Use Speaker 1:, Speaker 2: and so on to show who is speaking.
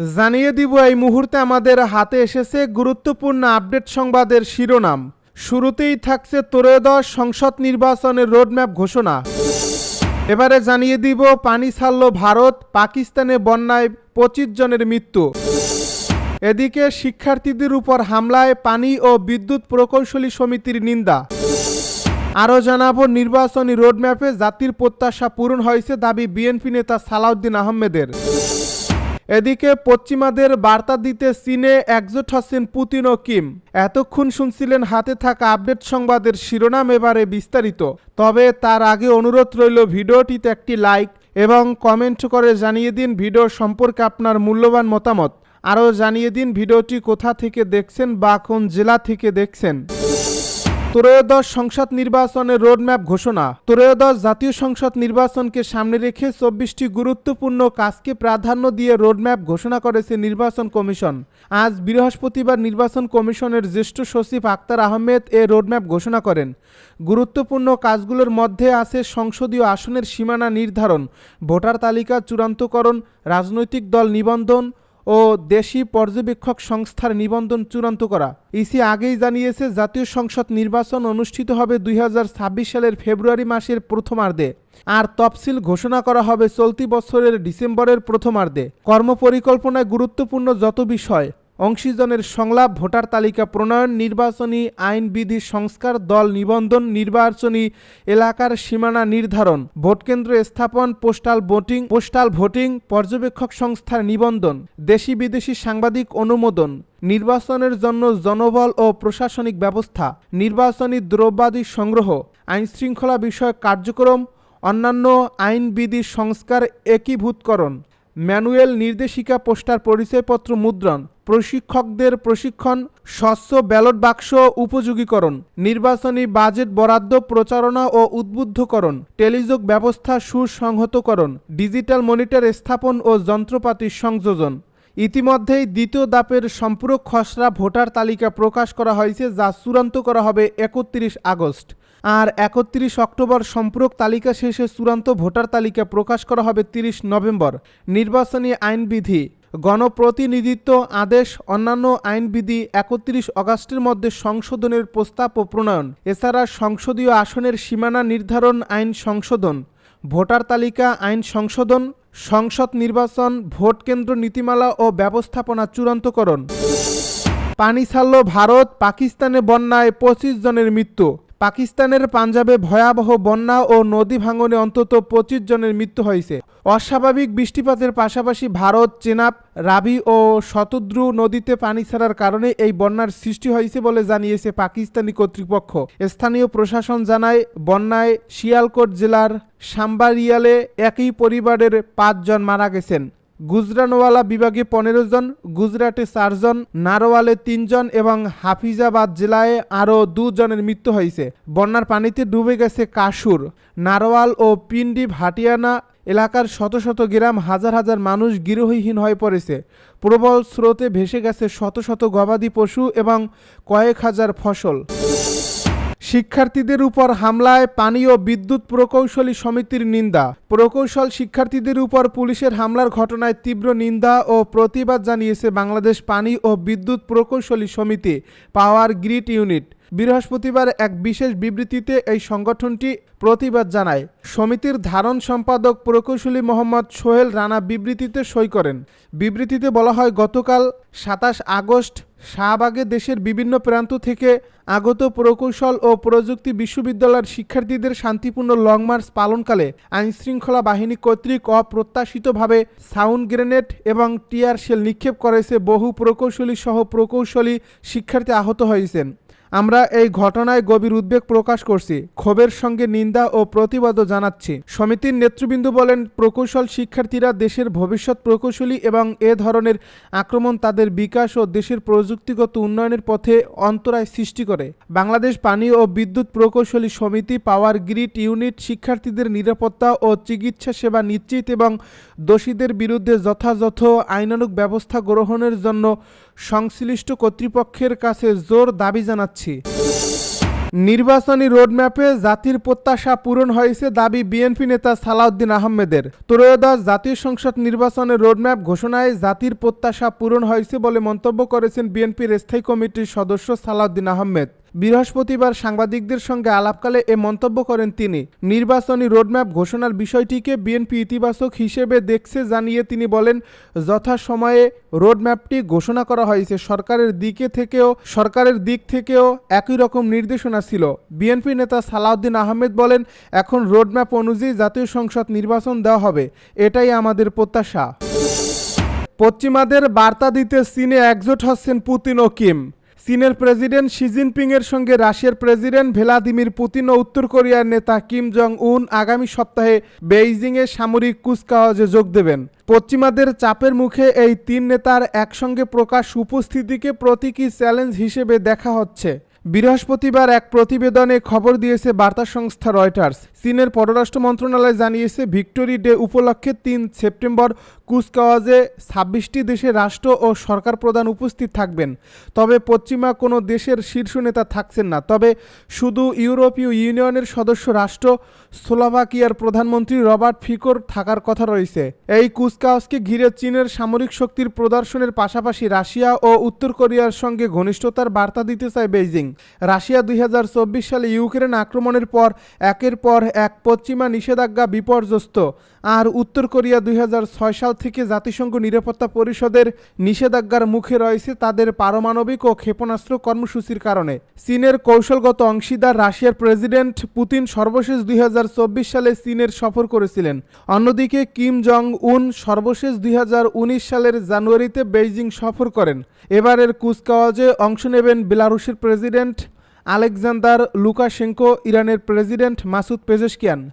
Speaker 1: জানিয়ে দিব এই মুহূর্তে আমাদের হাতে এসেছে গুরুত্বপূর্ণ আপডেট সংবাদের শিরোনাম। শুরুতেই থাকছে ত্রয়োদশ সংসদ নির্বাচনের রোডম্যাপ ঘোষণা। এবারে জানিয়ে দিব, পানি ছাড়ল ভারত, পাকিস্তানে বন্যায় পঁচিশ জনের মৃত্যু। এদিকে শিক্ষার্থীদের উপর হামলায় পানি ও বিদ্যুৎ প্রকৌশলী সমিতির নিন্দা। আরও জানাব, নির্বাচনী রোডম্যাপে জাতির প্রত্যাশা পূরণ হয়েছে দাবি বিএনপি নেতা সালাউদ্দিন আহমেদের। এদিকে পশ্চিমাদের বার্তা দিতে চীনে একজোট হচ্ছেন পুতিন ও কিম। এতক্ষণ শুনছিলেন হাতে থাকা আপডেট সংবাদের শিরোনাম এবারে বিস্তারিত। তবে তার আগে অনুরোধ রইল ভিডিওটিতে একটি লাইক এবং কমেন্ট করে জানিয়ে দিন ভিডিও সম্পর্কে আপনার মূল্যবান মতামত। আরও জানিয়ে দিন ভিডিওটি কোথা থেকে দেখছেন বা কোন জেলা থেকে দেখছেন। ত্রয়োদশ সংসদ নির্বাচনের রোডম্যাপ ঘোষণা। ত্রয়োদশ জাতীয় সংসদ নির্বাচনকে সামনে রেখে চব্বিশটি গুরুত্বপূর্ণ কাজকে প্রাধান্য দিয়ে রোডম্যাপ ঘোষণা করেছে নির্বাচন কমিশন। আজ বৃহস্পতিবার নির্বাচন কমিশনের জ্যেষ্ঠ সচিব আক্তার আহমেদ এ রোডম্যাপ ঘোষণা করেন। গুরুত্বপূর্ণ কাজগুলোর মধ্যে আছে সংসদীয় আসনের সীমানা নির্ধারণ, ভোটার তালিকা চূড়ান্তকরণ, রাজনৈতিক দল নিবন্ধন ও দেশি পর্যবেক্ষক সংস্থার নিবন্ধন চূড়ান্ত করা। ইসি আগেই জানিয়েছে, জাতীয় সংসদ নির্বাচন অনুষ্ঠিত হবে দুই হাজার ছাব্বিশ সালের ফেব্রুয়ারি মাসের প্রথমার্ধে আর তফসিল ঘোষণা করা হবে চলতি বছরের ডিসেম্বরের প্রথমার্ধে। কর্মপরিকল্পনায় গুরুত্বপূর্ণ যত বিষয় অংশীজনের সংলাপ, ভোটার তালিকা প্রণয়ন, নির্বাচনী আইন বিধি সংস্কার, দল নিবন্ধন, নির্বাচনী এলাকার সীমানা নির্ধারণ ভোটকেন্দ্র স্থাপন, পোস্টাল ভোটিং পোস্টাল ভোটিং, পর্যবেক্ষক সংস্থার নিবন্ধন, দেশি বিদেশি সাংবাদিক অনুমোদন, নির্বাচনের জন্য জনবল ও প্রশাসনিক ব্যবস্থা, নির্বাচনী দ্রব্যাদি সংগ্রহ, আইনশৃঙ্খলা বিষয়ক কার্যক্রম, অন্যান্য আইনবিধি সংস্কার একীভূতকরণ। ম্যানুয়াল নির্দেশিকা পোস্টার পরিচয়পত্র মুদ্রণ, প্রশিক্ষকদের প্রশিক্ষণ, স্বচ্ছ ব্যালট বাক্স উপযোগীকরণ, নির্বাচনী বাজেট বরাদ্দ প্রচারণা ও উদ্বুদ্ধকরণ, টেলিযোগ ব্যবস্থা সুসংহতকরণ, ডিজিটাল মনিটর স্থাপন ও যন্ত্রপাতির সংযোজন। ইতিমধ্যেই দ্বিতীয় দাপের সম্পূরক খসড়া ভোটার তালিকা প্রকাশ করা হয়েছে, যা চূড়ান্ত করা হবে একত্রিশ আগস্ট। আর একত্রিশ অক্টোবর সম্পূরক তালিকা শেষে চূড়ান্ত ভোটার তালিকা প্রকাশ করা হবে তিরিশ নভেম্বর। নির্বাচনী আইনবিধি, গণপ্রতিনিধিত্ব আদেশ, অন্যান্য আইনবিধি একত্রিশ অগাস্টের মধ্যে সংশোধনের প্রস্তাব ও প্রণয়ন। এছাড়া সংসদীয় আসনের সীমানা নির্ধারণ আইন সংশোধন, ভোটার তালিকা আইন সংশোধন সংসদ নির্বাচন, ভোট কেন্দ্র নীতিমালা ও ব্যবস্থাপনা চূড়ান্তকরণ। পানি ছাড়ল ভারত, পাকিস্তানে বন্যায় পঁচিশ জনের মৃত্যু। পাকিস্তানের পাঞ্জাবে ভয়াবহ বন্যা ও নদী ভাঙনে অন্তত পঁচিশ জনের মৃত্যু হয়েছে। অস্বাভাবিক বৃষ্টিপাতের পাশাপাশি ভারত, চেনাব, রাবি ও শতদ্রু নদীতে পানি ছাড়ার কারণে এই বন্যার সৃষ্টি হয়েছে বলে জানিয়েছে পাকিস্তানি কর্তৃপক্ষ। স্থানীয় প্রশাসন জানায়, বন্যায় শিয়ালকোট জেলার সাম্বারিয়ালে একই পরিবারের পাঁচজন মারা গেছেন। গুজরানওয়ালা বিভাগে পনেরো জন, গুজরাটে চারজন নারোয়ালে তিনজন এবং হাফিজাবাদ জেলায় আরও দুজনের মৃত্যু হয়েছে। বন্যার পানিতে ডুবে গেছে কাশুর নারোয়াল ও পিন্ডি ভাটিয়ানা এলাকার শত শত গ্রাম হাজার হাজার মানুষ গৃহহীন হয়ে পড়েছে। প্রবল স্রোতে ভেসে গেছে শত শত গবাদি পশু এবং কয়েক হাজার ফসল। শিক্ষার্থীদের উপর হামলায় পানি ও বিদ্যুৎ প্রকৌশলী সমিতির নিন্দা। প্রকৌশল শিক্ষার্থীদের উপর পুলিশের হামলার ঘটনায় তীব্র নিন্দা ও প্রতিবাদ জানিয়েছে বাংলাদেশ পানি ও বিদ্যুৎ প্রকৌশলী সমিতি, পাওয়ার গ্রিড ইউনিট। বৃহস্পতিবার এক বিশেষ বিবৃতিতে এই সংগঠনটি প্রতিবাদ জানায়। সমিতির ধারণ সম্পাদক প্রকৌশলী মোহাম্মদ সোহেল রানা বিবৃতিতে সই করেন। বিবৃতিতে বলা হয়, গতকাল সাতাশ আগস্ট শাহবাগে দেশের বিভিন্ন প্রান্ত থেকে আগত প্রকৌশল ও প্রযুক্তি বিশ্ববিদ্যালয়ের শিক্ষার্থীদের শান্তিপূর্ণ লং মার্চ পালনকালে আইনশৃঙ্খলা বাহিনী কর্তৃক অপ্রত্যাশিতভাবে সাউন্ড গ্রেনেড এবং টিয়ার শেল নিক্ষেপ করেছে বহু প্রকৌশলী সহ প্রকৌশলী শিক্ষার্থী আহত হয়েছেন। আমরা এই ঘটনায় গভীর উদ্বেগ প্রকাশ করছি, ক্ষোভের সঙ্গে নিন্দা ও প্রতিবাদও জানাচ্ছি। সমিতির নেতৃবৃন্দ বলেন, প্রকৌশল শিক্ষার্থীরা দেশের ভবিষ্যৎ প্রকৌশলী এবং এ ধরনের আক্রমণ তাদের বিকাশ ও দেশের প্রযুক্তিগত উন্নয়নের পথে অন্তরায় সৃষ্টি করে। বাংলাদেশ পানি ও বিদ্যুৎ প্রকৌশলী সমিতি পাওয়ার গ্রিড ইউনিট শিক্ষার্থীদের নিরাপত্তা ও চিকিৎসা সেবা নিশ্চিত এবং দোষীদের বিরুদ্ধে যথাযথ আইনানুগ ব্যবস্থা গ্রহণের জন্য সংশ্লিষ্ট কর্তৃপক্ষের কাছে জোর দাবি জানাচ্ছি। নির্বাচনী রোডম্যাপে জাতির প্রত্যাশা পূরণ হয়েছে দাবি বিএনপি নেতা সালাউদ্দিন আহমেদের। ত্রয়োদশ জাতীয় সংসদ নির্বাচনের রোডম্যাপ ঘোষণায় জাতির প্রত্যাশা পূরণ হয়েছে বলে মন্তব্য করেছেন বিএনপির স্থায়ী কমিটির সদস্য সালাউদ্দিন আহমেদ। বৃহস্পতিবার সাংবাদিকদের সঙ্গে আলাপকালে এ মন্তব্য করেন তিনি। নির্বাচনী রোডম্যাপ ঘোষণার বিষয়টিকে বিএনপি ইতিবাচক হিসেবে দেখছে জানিয়ে তিনি বলেন, যথাসময়ে রোডম্যাপটি ঘোষণা করা হয়েছে। সরকারের দিকে থেকেও, সরকারের দিক থেকেও একই রকম নির্দেশনা ছিল। বিএনপি নেতা সালাউদ্দিন আহমেদ বলেন, এখন রোডম্যাপ অনুযায়ী জাতীয় সংসদ নির্বাচন দেওয়া হবে। এটাই আমাদের প্রত্যাশা। পশ্চিমাদের বার্তা দিতে চীনে একজোট হচ্ছেন পুতিন ও কিম। চীনের প্রেসিডেন্ট শি জিনপিং এর সঙ্গে রাশিয়ার প্রেসিডেন্ট ভ্লাদিমির পুতিন ও উত্তর কোরিয়ার নেতা কিম জং উন আগামী সপ্তাহে বেইজিংয়ে সামরিক কুচকাওয়াজে যোগ দেবেন। পশ্চিমাদের চাপের মুখে এই তিন নেতার একসঙ্গে প্রকাশ উপস্থিতিকে প্রতীকী চ্যালেঞ্জ হিসেবে দেখা হচ্ছে। বৃহস্পতিবার এক প্রতিবেদনে খবর দিয়েছে বার্তা সংস্থা রয়টার্স। চীনের পররাষ্ট্র মন্ত্রণালয় জানিয়েছে, ভিক্টোরি ডে উপলক্ষে তিন সেপ্টেম্বর কুচকাওয়াজে ছাব্বিশটি দেশের রাষ্ট্র ও সরকার প্রধান উপস্থিত থাকবেন। তবে পশ্চিমা কোনো দেশের শীর্ষ নেতা থাকছেন না। তবে শুধু ইউরোপীয় ইউনিয়নের সদস্য রাষ্ট্র, স্লোভাকিয়ার প্রধানমন্ত্রী রবার্ট ফিকোর থাকার কথা রয়েছে। এই কুচকাওয়াজকে ঘিরে চীনের সামরিক শক্তির প্রদর্শনের পাশাপাশি রাশিয়া ও উত্তর কোরিয়ার সঙ্গে ঘনিষ্ঠতার বার্তা দিতে চায় বেইজিং। রাশিয়া দুই হাজার চব্বিশ সালে ইউক্রেন আক্রমণের পর একের পর এক পশ্চিমা নিষেধাজ্ঞা বিপর্যস্ত। আর উত্তর কোরিয়া দুই হাজার ছয় সাল থেকে জাতিসংঘ নিরাপত্তা পরিষদের নিষেধাজ্ঞার মুখে রয়েছে তাদের পারমাণবিক ও ক্ষেপণাস্ত্র কর্মসূচির কারণে। চীনের কৌশলগত অংশীদার রাশিয়ার প্রেসিডেন্ট পুতিন সর্বশেষ দুই হাজার চব্বিশ সালে চীনের সফর করেছিলেন। অন্যদিকে কিম জং উন সর্বশেষ দুই হাজার উনিশ সালের জানুয়ারিতে বেইজিং সফর করেন। এবারের কুচকাওয়াজে অংশ নেবেন বেলারুশের প্রেসিডেন্ট আলেকজান্দার লুকাশেঙ্কো, ইরানের প্রেসিডেন্ট মাসুদ পেজেশকিয়ান।